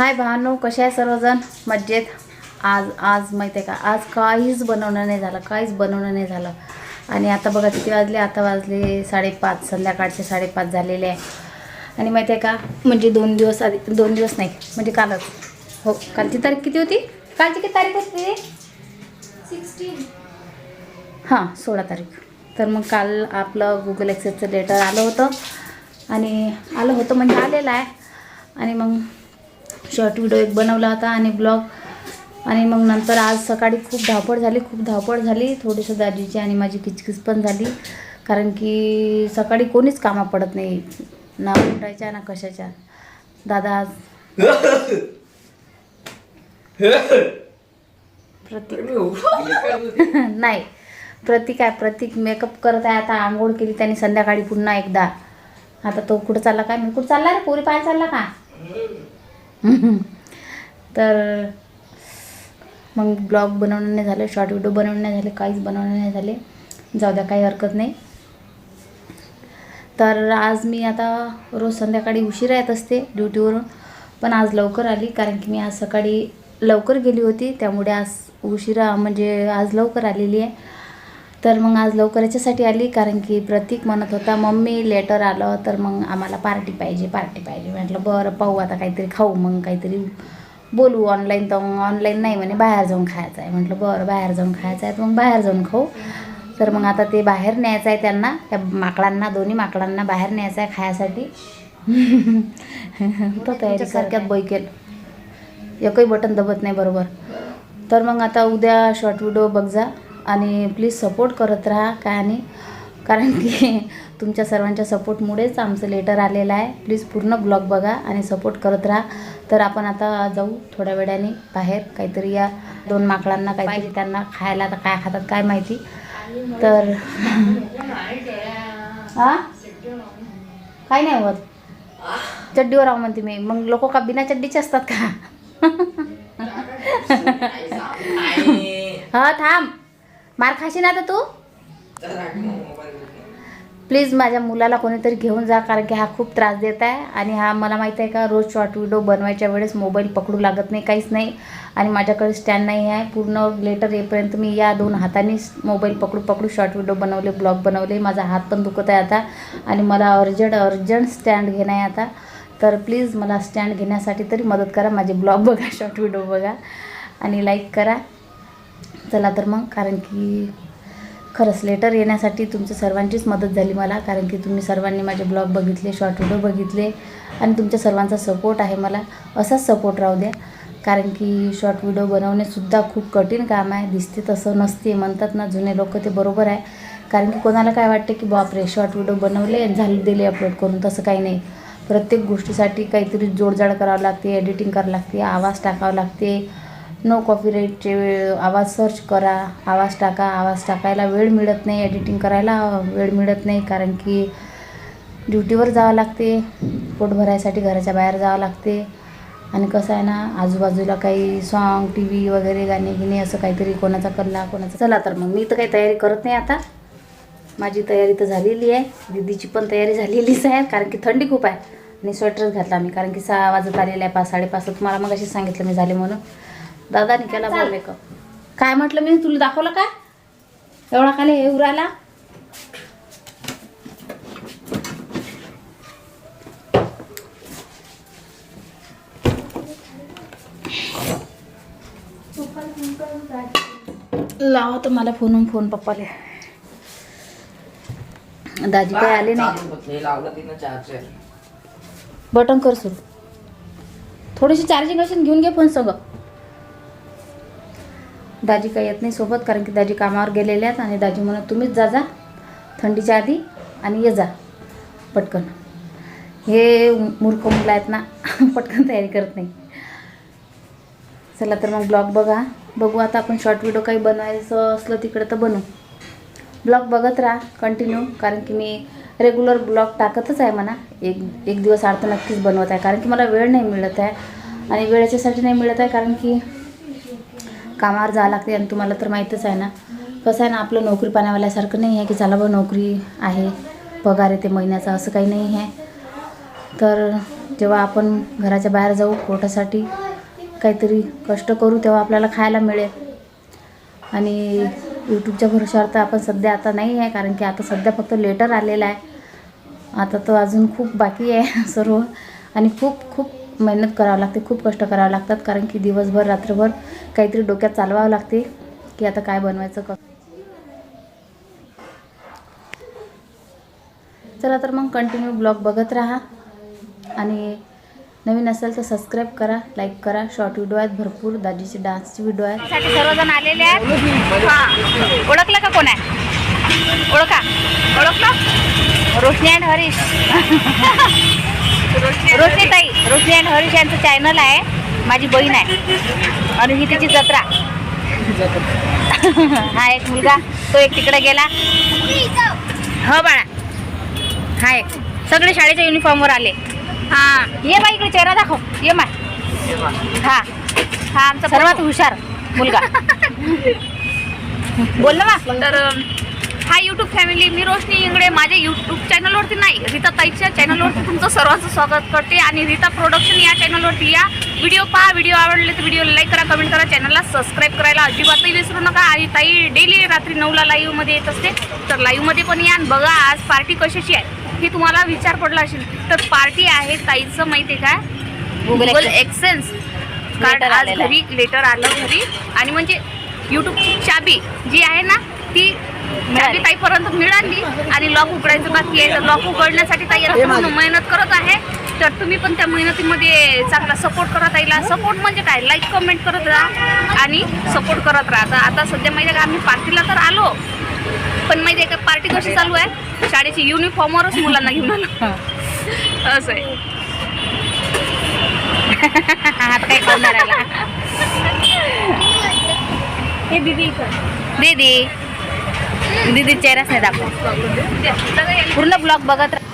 हाय भावांनो कसे आहे सर्वजण? मज्जेत आज आज माहिती आहे का? आज काहीच बनवणं नाही झालं काहीच बनवणं नाही झालं. आणि आता बघा किती वाजले? आता वाजले साडेपाच संध्याकाळचे साडेपाच झालेले आहे. आणि माहिती आहे का? म्हणजे दोन दिवस आधी दोन दिवस नाही म्हणजे कालच. हो कालची तारीख किती होती? कालची किती तारीख होती? सिक्स्टीन. हां सोळा तारीख. तर मग काल आपलं गुगल ॲक्सेसचं लेटर आलं होतं. आणि आलं होतं म्हणजे आलेलं आहे. आणि मग शॉर्ट व्हिडिओ एक बनवला होता आणि ब्लॉग. आणि मग नंतर आज सकाळी खूप धावपळ झाली खूप धावपळ झाली. थोडीसं दाजीची आणि माझी किचकिच पण झाली. कारण की सकाळी कोणीच कामा पडत नाही. ना उठायच्या ना कशाच्या. दादा आज प्रतीक. नाही. प्रतीक आहे. प्रतीक मेकअप करत आहे. आता आंघोळ केली त्याने संध्याकाळी पुन्हा एकदा. आता तो कुठं चालला काय? मी कुठं चालला रे? पोरी पाय चालला का? तर मग ब्लॉग बनवणं नाही झालं शॉर्ट व्हिडिओ बनवणं नाही झाले काहीच बनवणं नाही झाले. जाऊ द्या काही हरकत नाही. तर आज मी आता रोज संध्याकाळी उशीर येत असते ड्युटीवरून पण आज लवकर आली कारण की मी आज सकाळी लवकर गेली होती त्यामुळे आज उशिरा म्हणजे आज लवकर आलेली आहे. तर मग आज लवकर याच्यासाठी आली कारण की प्रतीक म्हणत होता मम्मी लेटर आलं तर मग आम्हाला पार्टी पाहिजे पार्टी पाहिजे. म्हटलं बरं पाहू आता काहीतरी खाऊ मग काहीतरी बोलू ऑनलाईन तर मग ऑनलाईन नाही म्हणे बाहेर जाऊन खायचं आहे. म्हटलं बरं बाहेर जाऊन खायचं आहे तर मग बाहेर जाऊन खाऊ. तर मग आता ते बाहेर न्यायचं आहे त्यांना त्या माकडांना दोन्ही माकडांना बाहेर न्यायचं आहे खायसाठी. तो तयारी सारख्यात बैकेल एकही बटन दबत नाही बरोबर. तर मग आता उद्या शॉर्ट व्हिडिओ बघ जा. आणि प्लीज सपोर्ट करत राहा काय आणि. कारण की तुमच्या सर्वांच्या सपोर्टमुळेच आमचं लेटर आलेलं आहे. प्लीज पूर्ण ब्लॉग बघा आणि सपोर्ट करत राहा. तर आपण आता जाऊ थोड्या वेळाने बाहेर काहीतरी या दोन माकडांना काहीतरी त्यांना खायला आता काय खातात काय माहिती. तर हा? काही नाही होत. चड्डीवर राहू म्हणते मी. मग लोक का बिना चड्डीचे असतात का? हा थांब. मार खाशी ना तू? प्लीज माझ्या मुलाला कोणीतरी घेऊन जा कारण की हा खूप त्रास देत आहे. आणि हा मला माहीत आहे का रोज शॉर्ट व्हिडिओ बनवायच्या वेळेस मोबाईल पकडू लागत नाही काहीच नाही. आणि माझ्याकडे स्टँड नाही आहे. पूर्ण लेटर येईपर्यंत मी या दोन हाताने मोबाईल पकडू पकडू शॉर्ट व्हिडिओ बनवले ब्लॉग बनवले. माझा हात पण दुखत आहे आता. आणि मला अर्जंट अर्जंट स्टँड घेणं आहे आता. तर प्लीज मला स्टँड घेण्यासाठी तरी मदत करा. माझे ब्लॉग बघा शॉर्ट व्हिडिओ बघा. आणि लाईक करा. चला तर मग कारण की खरंच लेटर येण्यासाठी तुमच्या सर्वांचीच मदत झाली मला कारण की तुम्ही सर्वांनी माझे ब्लॉग बघितले शॉर्ट व्हिडिओ बघितले आणि तुमच्या सर्वांचा सपोर्ट आहे मला. असाच सपोर्ट राहू द्या कारण की शॉर्ट व्हिडिओ बनवणेसुद्धा खूप कठीण काम आहे. दिसते तसं नसते म्हणतात ना जुने लोक ते बरोबर आहे. कारण की कोणाला काय वाटते की बापरे शॉर्ट व्हिडिओ बनवले झाले दिले अपलोड करून तसं काही नाही. प्रत्येक गोष्टीसाठी काहीतरी जोडजाड करावं लागते एडिटिंग करावं लागते आवाज टाकावं लागते नो कॉपीराईटचे आवाज सर्च करा आवाज टाका आवाज टाकायला वेळ मिळत नाही एडिटिंग करायला वेळ मिळत नाही कारण की ड्युटीवर जावं लागते पोट भरायसाठी घराच्या बाहेर जावं लागते. आणि कसं आहे ना आजूबाजूला काही सॉन्ग टी व्ही वगैरे गाणे गिणे असं काहीतरी कोणाचा कल्ला कोणाचा चला तर मग मी तर काही तयारी करत नाही आता. माझी तयारी तर झालेली आहे. दीदीची पण तयारी झालेलीच आहे कारण की थंडी खूप आहे. आणि स्वेटरच घातला मी कारण की सहा वाजत आलेला आहे पाच साडेपाच. तुम्हाला मग अशी सांगितलं मी झाले म्हणून. दादानी केला बा मेकअप काय म्हटलं मी? तुला दाखवलं काय? एवढा खाली हे उरायला? लावा तर मला फोनून फोन पप्पाले. दाजी काय आले नाही? लावलं तिनं चार्जर बटन कर सुरू. थोडीशी चार्जिंग असेल घेऊन घे फोन सगळं. दाजी काही येत नाही सोबत कारण की दाजी कामावर गेलेले आहेत आणि दाजी म्हणत तुम्हीच जा जा. थंडीच्या आधी आणि ये जा पटकन. हे मूर्ख मुलं आहेत ना पटकन तयारी करत नाही. चला तर मग ब्लॉग बघा. बघू आता आपण शॉर्ट व्हिडिओ काही बनवायचं असलं तिकडं तर बनवू. ब्लॉग बघत राहा कंटिन्यू कारण की मी रेग्युलर ब्लॉग टाकतच आहे म्हणा. एक एक दिवस आड तर नक्कीच बनवत आहे. कारण की मला वेळ नाही मिळत आहे. आणि वेळेच्यासाठी नाही मिळत आहे कारण की कामावर जावं लागते आणि तुम्हाला तर माहीतच आहे ना. कसं आहे ना आपलं नोकरी पाण्यावाल्यासारखं नाही आहे की चला बा नोकरी आहे पगार येते महिन्याचा असं काही नाही आहे. तर जेव्हा आपण घराच्या बाहेर जाऊ पोटासाठी काहीतरी कष्ट करू तेव्हा आपल्याला खायला मिळेल. आणि यूट्यूबच्या भरोशावर तर आपण सध्या आता नाही आहे कारण की आता सध्या फक्त लेटर आलेला आहे. आता तो अजून खूप बाकी आहे सर्व. आणि खूप खूप मेहनत करावं लागते खूप कष्ट करावं लागतात कारण की दिवसभर रात्रभर काहीतरी डोक्यात चालवावं लागते की आता काय बनवायचं क चला तर मग कंटिन्यू ब्लॉग बघत राहा. आणि नवीन असेल तर सबस्क्राईब करा लाईक करा. शॉर्ट व्हिडिओ आहेत भरपूर. दाजीचे डान्सचे व्हिडिओ आहेत. सर्वजण आलेले आहेत. ओळखलं का कोण आहे? ओळखा. ओळखलं रोशनी अँड हरीश. रोशनी ताई रोशनी अँड हरीश यांचं चॅनल आहे. माझी बहीण आहे. आणि ही तिची जत्रा. हा एक मुलगा तो एक तिकडे गेला. हो बाळा. हा एक. सगळे शाळेच्या युनिफॉर्मवर आले. हा. ये बाई इकडे चेहरा दाखव. ये माय. हा. हा आमचा सर्वात हुशार मुलगा. बोल ना तर हा यूट्यूब फॅमिली मी रोशनी इंगडे माझ्या यूट्यूब चॅनलवरती नाही. ताईच्या चॅनलवरती तुमचं सर्वांचं स्वागत करते आणि रीता प्रोडक्शन या चॅनलवरती या व्हिडिओ पहा. व्हिडिओ आवडले तर व्हिडिओ लाईक करा कमेंट करा. चॅनलला सबस्क्राईब करायला अजिबातही विसरू नका. आणि ताई डेली रात्री नऊला लाईव्हमध्ये येत असते. तर लाईव्हमध्ये पण या बघा आज पार्टी कशाची आहे हे तुम्हाला विचार पडला असेल तर पार्टी आहे ताईचं माहिती आहे का? Google Google. एक्सेन्स कार्ड आज. घरी लेटर आलं घरी. आणि म्हणजे यूट्यूबची चाबी जी आहे ना ती चाबी ताईपर्यंत मिळाली आणि लॉक उघडायचं बाकी आहे. तर लॉक उघडण्यासाठी ताई मेहनत करत आहे. तर तुम्ही पण त्या मेहनतीमध्ये चांगला सपोर्ट करा ताईला सपोर्ट म्हणजे काय? लाईक कमेंट करत राहा आणि सपोर्ट करत राहा. तर आता सध्या माहिती आहे का आम्ही पार्टीला तर आलो. पण माहिती आहे का पार्टी कशी चालू आहे? शाळेची युनिफॉर्मवरच मुलांना घेऊन आलो. असं आहे. हात काय खाणार आला हे दिदी. दीदी दीदी चेहराच नाही दाखव पूर्ण ब्लॉग बघत राहा.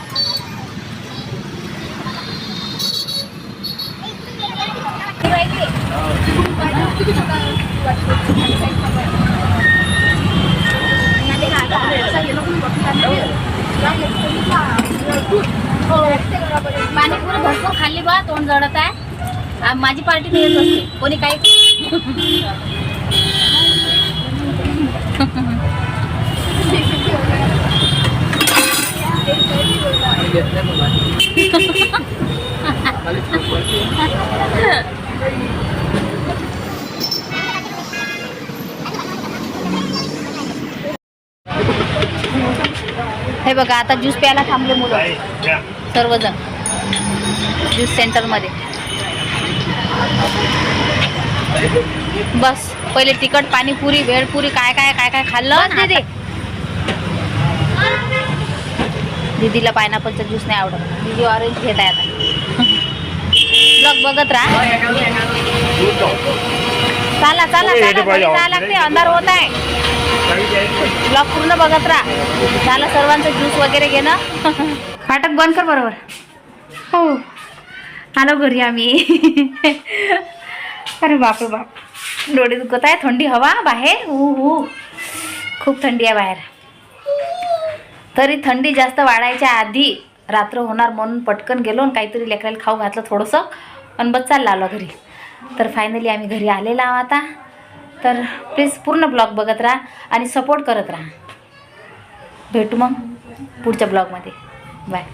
पाणी पुरं भरपूर खाल्ली बा तोंड जडत आहे. माझी पार्टी नाही येत असते. कोणी काही हे बघा आता ज्यूस प्यायला थांबले मुलं. सर्वजण. ज्यूस सेंटरमध्ये. बस पहिले तिखट पाणीपुरी भेळपुरी काय काय काय काय खाल्लं दीदी दीदीला पायनॅपलचा ज्यूस नाही आवडत. दीदी ऑरेंज घेत आहे आता. ब्लॉग बघत राहा. चाला चाला चाला घरी जायला लागते अंधार होत आहे. ब्लॉग पूर्ण बघत राहा. झालं सर्वांचं ज्यूस वगैरे घेणं. फाटक बंद कर बरोबर. हो. आलो घरी आम्ही. अरे बापरे बाप. डोळे दुखत आहे. थंडी हवा बाहेर. हू हू खूप थंडी आहे बाहेर. तरी थंडी जास्त वाढायच्या आधी रात्र होणार म्हणून पटकन गेलो आणि काहीतरी लेकराला खाऊ घातलं थोडंसं. आणि बस चाललं आलो घरी. तर फायनली आम्ही घरी आलेलो आहोत आता. तर प्लीज पूर्ण ब्लॉग बघत राहा आणि सपोर्ट करत राहा. भेटू मग पुढच्या ब्लॉगमध्ये बाय